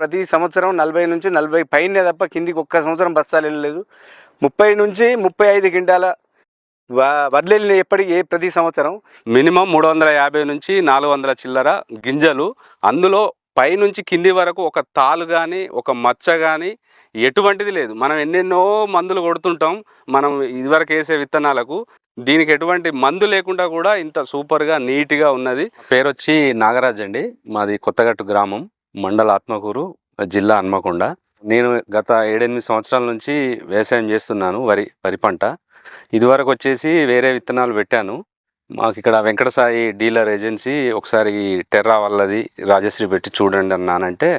ప్రతి సంవత్సరం నలభై నుంచి నలభై పైన తప్ప కిందికి ఒక్క సంవత్సరం బస్తాలు వెళ్ళలేదు ముప్పై నుంచి ముప్పై ఐదు క్వింటాల వ- వడ్లు వెళ్ళినాయి ఎప్పటికి ఏ ప్రతి సంవత్సరం మినిమం మూడు వందల యాభై నుంచి నాలుగు వందల చిల్లర గింజలు. అందులో పైనుంచి కింది వరకు ఒక తాలు కానీ ఒక మచ్చ కానీ ఎటువంటిది లేదు. మనం ఎన్నెన్నో మందులు కొడుతుంటాం. మనం ఇదివరకు వేసే విత్తనాలకు దీనికి ఎటువంటి మందు లేకుండా కూడా ఇంత సూపర్గా నీట్గా ఉన్నది. పేరు వచ్చి నాగరాజ్ అండి. మాది కొత్తగట్టు గ్రామం. మండల ఆత్మకూరు జిల్లా హన్మకొండ. నేను గత ఏడెనిమిది సంవత్సరాల నుంచి వ్యవసాయం చేస్తున్నాను వరి వరి పంట. ఇదివరకు వచ్చేసి వేరే విత్తనాలు పెట్టాను. మాకు ఇక్కడ వెంకట సాయి డీలర్ ఏజెన్సీ ఒకసారి టెర్రా వల్లది రాజశ్రీ పెట్టి చూడండి అన్నానంటే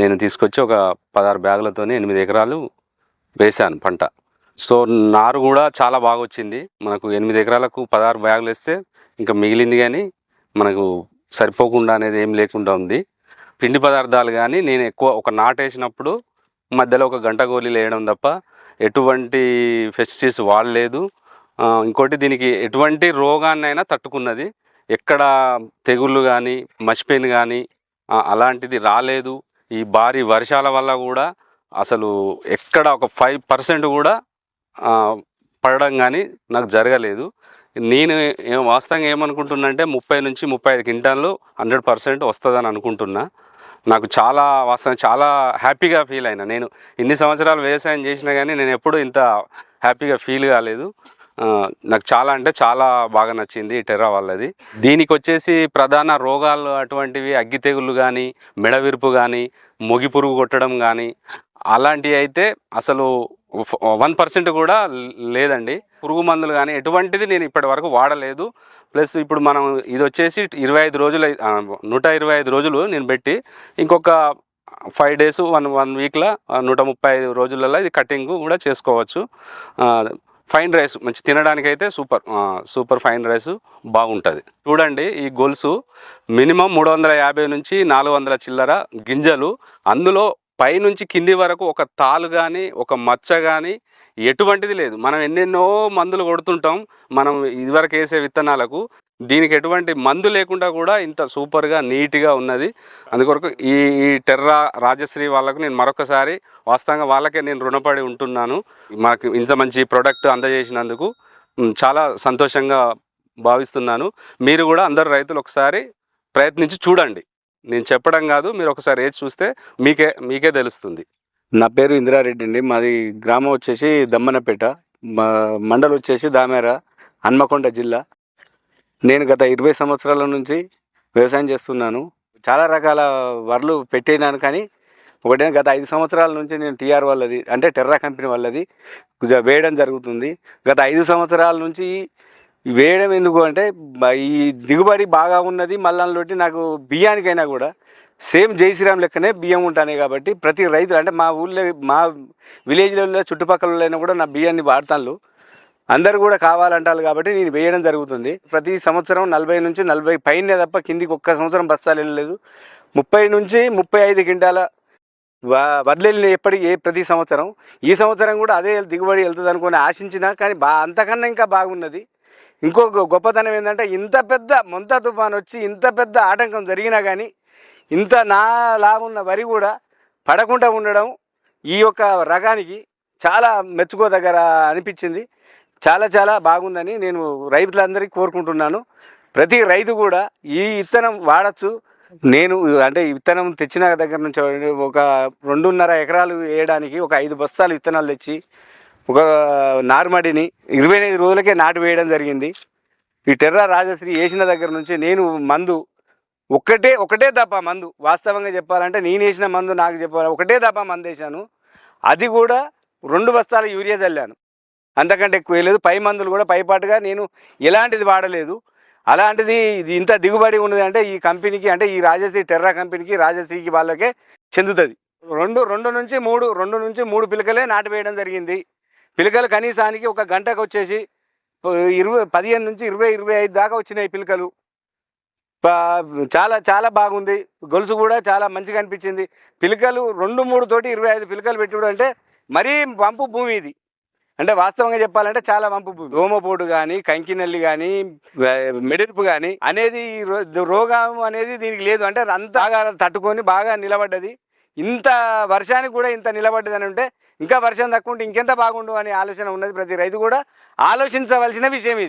నేను తీసుకొచ్చి ఒక పదహారు బ్యాగులతోనే ఎనిమిది ఎకరాలు వేశాను పంట. సో నారు కూడా చాలా బాగా వచ్చింది. మనకు ఎనిమిది ఎకరాలకు పదహారు బ్యాగులు వేస్తే ఇంకా మిగిలింది కానీ మనకు సరిపోకుండా అనేది ఏం లేకుండా ఉంది. పిండి పదార్థాలు కానీ నేను ఎక్కువ ఒక నాటేసినప్పుడు మధ్యలో ఒక గంట గోళీలు వేయడం తప్ప ఎటువంటి పెస్టిసైడ్స్ వాడలేదు. ఇంకోటి దీనికి ఎటువంటి రోగాన్నైనా తట్టుకున్నది. ఎక్కడ తెగుళ్ళు కానీ మసిపెయిన్ కానీ అలాంటిది రాలేదు. ఈ భారీ వర్షాల వల్ల కూడా అసలు ఎక్కడ ఒక ఫైవ్ పర్సెంట్ కూడా పడడం కానీ నాకు జరగలేదు. నేను వాస్తవంగా ఏమనుకుంటున్నా అంటే ముప్పై నుంచి ముప్పై ఐదు క్వింటాల్లో హండ్రెడ్ పర్సెంట్ వస్తుందని అనుకుంటున్నా. నాకు చాలా వాస్తవం చాలా హ్యాపీగా ఫీల్ అయినా. నేను ఇన్ని సంవత్సరాలు వ్యవసాయం చేసినా కానీ నేను ఎప్పుడూ ఇంత హ్యాపీగా ఫీల్ కాలేదు. నాకు చాలా అంటే చాలా బాగా నచ్చింది టెర్రా వాళ్ళది. దీనికి వచ్చేసి ప్రధాన రోగాలు అటువంటివి అగ్గి తెగుళ్ళు కానీ మెడవిరుపు కానీ మొగి పురుగు కొట్టడం కానీ అలాంటివి అయితే అసలు వన్ పర్సెంట్ కూడా లేదండి. పురుగు మందులు కానీ ఎటువంటిది నేను ఇప్పటి వరకు వాడలేదు. ప్లస్ ఇప్పుడు మనం ఇది వచ్చేసి ఇరవై ఐదు రోజులు నూట ఇరవై ఐదు రోజులు నేను పెట్టి ఇంకొక ఫైవ్ డేస్ వన్ వన్ వీక్లో నూట ముప్పై ఐదు రోజులలో ఇది కటింగ్ కూడా చేసుకోవచ్చు. ఫైన్ రైస్ మంచి తినడానికి అయితే సూపర్ సూపర్ ఫైన్ రైస్ బాగుంటుంది. చూడండి ఈ గొలుసు మినిమం మూడు వందల యాభై నుంచి నాలుగు వందల చిల్లర గింజలు అందులో పైనుంచి కింది వరకు ఒక తాలు కానీ ఒక మచ్చ కానీ ఎటువంటిది లేదు. మనం ఎన్నెన్నో మందులు కొడుతుంటాం. మనం ఇదివరకు వేసే విత్తనాలకు దీనికి ఎటువంటి మందు లేకుండా కూడా ఇంత సూపర్గా నీట్గా ఉన్నది. అందుకొరకు ఈ ఈ టెర్రా రాజశ్రీ వాళ్ళకు నేను మరొకసారి వాస్తవంగా వాళ్ళకే నేను రుణపడి ఉంటున్నాను. మాకు ఇంత మంచి ప్రోడక్ట్ అందజేసినందుకు చాలా సంతోషంగా భావిస్తున్నాను. మీరు కూడా అందరు రైతులు ఒకసారి ప్రయత్నించి చూడండి. నేను చెప్పడం కాదు మీరు ఒకసారి ఏది చూస్తే మీకే మీకే తెలుస్తుంది. నా పేరు ఇందిరారెడ్డి అండి. మాది గ్రామం వచ్చేసి దమ్మనపేట మా మండలం వచ్చేసి దామేర హన్మకొండ జిల్లా. నేను గత ఇరవై సంవత్సరాల నుంచి వ్యవసాయం చేస్తున్నాను. చాలా రకాల వరలు పెట్టినాను కానీ ఒకటే గత ఐదు సంవత్సరాల నుంచి నేను టీఆర్ వాళ్ళది అంటే టెర్రా కంపెనీ వాళ్ళది వేయడం జరుగుతుంది. గత ఐదు సంవత్సరాల నుంచి వేయడం ఎందుకు అంటే ఈ దిగుబడి బాగా ఉన్నది మళ్ళీ నాకు బియ్యానికైనా కూడా సేమ్ జై శ్రీరామ్ లెక్కనే బియ్యం ఉంటాయి కాబట్టి ప్రతి రైతు అంటే మా ఊళ్ళో మా విలేజ్లలో చుట్టుపక్కల కూడా నా బియ్యాన్ని వాడతాను అందరు కూడా కావాలంటారు కాబట్టి నేను వేయడం జరుగుతుంది. ప్రతి సంవత్సరం నలభై నుంచి నలభై పైన తప్ప కిందికి ఒక్క సంవత్సరం బస్తాలు వెళ్ళలేదు ముప్పై నుంచి ముప్పై ఐదు క్వింటాల వ- ఎప్పటికీ ఎప్పటికి ఏ ప్రతి సంవత్సరం. ఈ సంవత్సరం కూడా అదే దిగుబడి వెళ్తుంది అనుకుని ఆశించిన కానీ బా అంతకన్నా ఇంకా బాగున్నది. ఇంకో గొప్పతనం ఏంటంటే ఇంత పెద్ద మొంత తుఫాన్ వచ్చి ఇంత పెద్ద ఆటంకం జరిగినా కానీ ఇంత నా లాగున్న వరి కూడా పడకుండా ఉండడం ఈ యొక్క రకానికి చాలా మెచ్చుకోదగ్గర అనిపించింది. చాలా చాలా బాగుందని నేను రైతులందరికీ కోరుకుంటున్నాను. ప్రతి రైతు కూడా ఈ విత్తనం వాడచ్చు. నేను అంటే విత్తనం తెచ్చిన దగ్గర నుంచి ఒక రెండున్నర ఎకరాలు వేయడానికి ఒక ఐదు బస్తాలు విత్తనాలు తెచ్చి ఒక నార్మడిని ఇరవై ఐదు రోజులకే నాటు వేయడం జరిగింది. ఈ టెర్రా రాజశ్రీ వేసిన దగ్గర నుంచి నేను మందు ఒక్కటే ఒకటే తప్ప మందు. వాస్తవంగా చెప్పాలంటే నేను వేసిన మందు నాకు చెప్పాలి. ఒకటే తప్ప మందు వేసాను అది కూడా రెండు బస్తాల యూరియా చల్లాను. అంతకంటే ఎక్కువ వేయలేదు పై మందులు కూడా పైపాటుగా నేను ఎలాంటిది వాడలేదు. అలాంటిది ఇది ఇంత దిగుబడి ఉన్నది అంటే ఈ కంపెనీకి అంటే ఈ రాజశ్రీ టెర్రా కంపెనీకి రాజశ్రీకి వాళ్ళకే చెందుతుంది. రెండు రెండు నుంచి మూడు రెండు నుంచి మూడు పిలకలే నాటు వేయడం జరిగింది. పిలకలు కనీసానికి ఒక గంటకు వచ్చేసి ఇరవై పదిహేను నుంచి ఇరవై ఇరవై ఐదు దాకా వచ్చినాయి పిలకలు. చాలా చాలా బాగుంది. గొలుసు కూడా చాలా మంచిగా అనిపించింది. పిలకలు రెండు మూడు తోటి ఇరవై ఐదు పిలకలు పెట్టుడు అంటే మరీ వంపు భూమి ఇది. అంటే వాస్తవంగా చెప్పాలంటే చాలా వంపు భూమి. దోమపోటు కానీ కంకినల్లి కానీ మెడిర్పు కానీ అనేది ఈ రో- రోగం అనేది దీనికి లేదు. అంటే అంత బాగా తట్టుకొని బాగా నిలబడ్డది. ఇంత వర్షానికి కూడా ఇంత నిలబడ్డదని ఉంటే ఇంకా వర్షం తక్కువ ఉంటే ఇంకెంత బాగుండు అనే ఆలోచన ఉన్నది ప్రతి రైతు కూడా. ఆలోచించవలసిన విషయం ఇది.